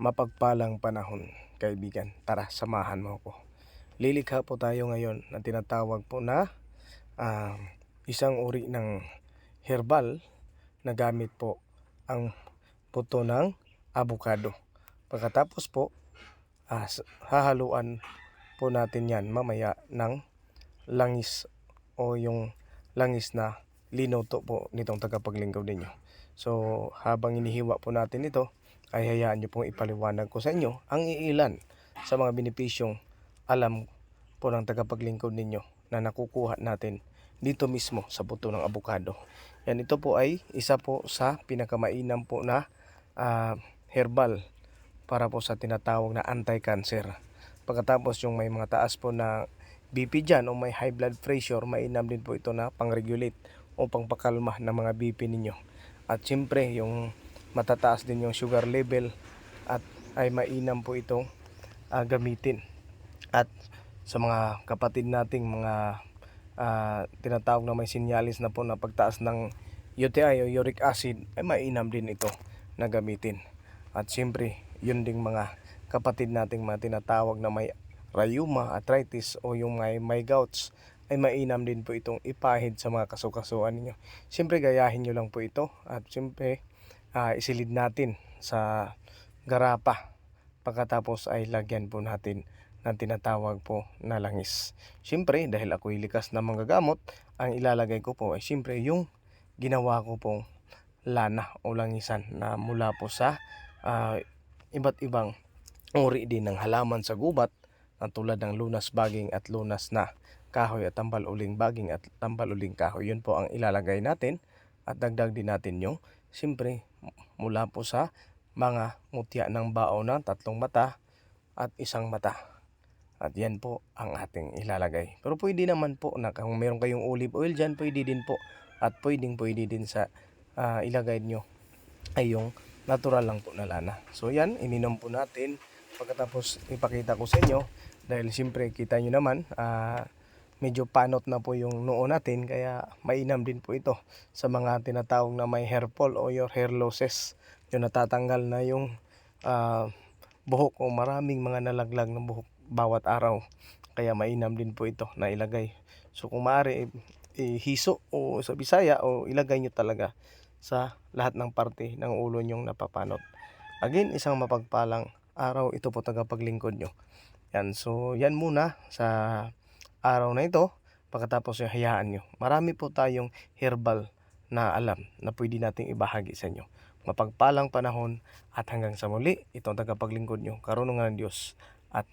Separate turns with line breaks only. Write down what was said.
mapagpalang panahon, kaibigan. Tara, samahan mo ako. Lilikha po tayo ngayon na tinatawag po na ah, isang uri ng herbal na gamit po ang puto ng avocado. Pagkatapos po, s- hahaluan po natin yan mamaya ng langis o yung langis na linuto po nitong tagapaglingkod ninyo. So, habang inihiwa po natin ito, ay hayaan nyo pong ipaliwanag ko sa inyo ang iilan sa mga benepisyong alam po ng tagapaglingkod ninyo na nakukuha natin dito mismo sa buto ng abukado. Yan, ito po ay isa po sa pinakamainam po na ah, herbal para po sa tinatawag na anti-cancer. Pagkatapos yung may mga taas po na BP dyan o may high blood pressure, mainam din po ito na pang-regulate o pangpakalma ng mga BP ninyo. At siyempre, yung matataas din yung sugar level at ay mainam po itong ah, gamitin. At sa mga kapatid nating mga ah, tinatawag na may sinyalis na po na pagtaas ng UTI o uric acid ay mainam din ito na gamitin. At siyempre, yun ding mga kapatid nating mga tinatawag na may rheuma, arthritis o yung may, may gouts ay mainam din po itong ipahid sa mga kasukasuan ninyo. Siyempre, gayahin nyo lang po ito at siyempre, ah, isilid natin sa garapa. Pagkatapos ay lagyan po natin ng tinatawag po na langis. Siyempre, dahil ako'y likas na manggagamot, ang ilalagay ko po ay siyempre yung ginawa ko pong lana o langisan na mula po sa ah, iba't ibang uri din ng halaman sa gubat na tulad ng lunas baging at lunas na kahoy at tambal uling baging at tambal uling kahoy. Yun po ang ilalagay natin at dagdag din natin yung siyempre mula po sa mga mutya ng bao na tatlong mata at isang mata. At yan po ang ating ilalagay. Pero pwede naman po na kung meron kayong olive oil dyan, pwede din po. At pwedeng pwede din sa ah, ilagay nyo ay yung natural lang po na lana. So yan, ininom po natin. Pagkatapos ipakita ko sa inyo, dahil siyempre kita nyo naman, ah, medyo panot na po yung noo natin, kaya mainam din po ito sa mga tinatawag na may hair fall o your hair losses. Yung natatanggal na yung ah, buhok o maraming mga nalaglag ng buhok bawat araw. Kaya mainam din po ito na ilagay. So kung maaari, eh, hiso o sa Bisaya o ilagay nyo talaga sa lahat ng parte ng ulo nyong napapanot. Again, isang mapagpalang araw ito po tagapaglingkod nyo. Yan, so yan muna sa araw na ito. Pagkatapos yung hayaan nyo. Marami po tayong herbal na alam na pwede nating ibahagi sa inyo. Mapagpalang panahon at hanggang sa muli, itong tagapaglingkod nyo, karunungan ng Diyos at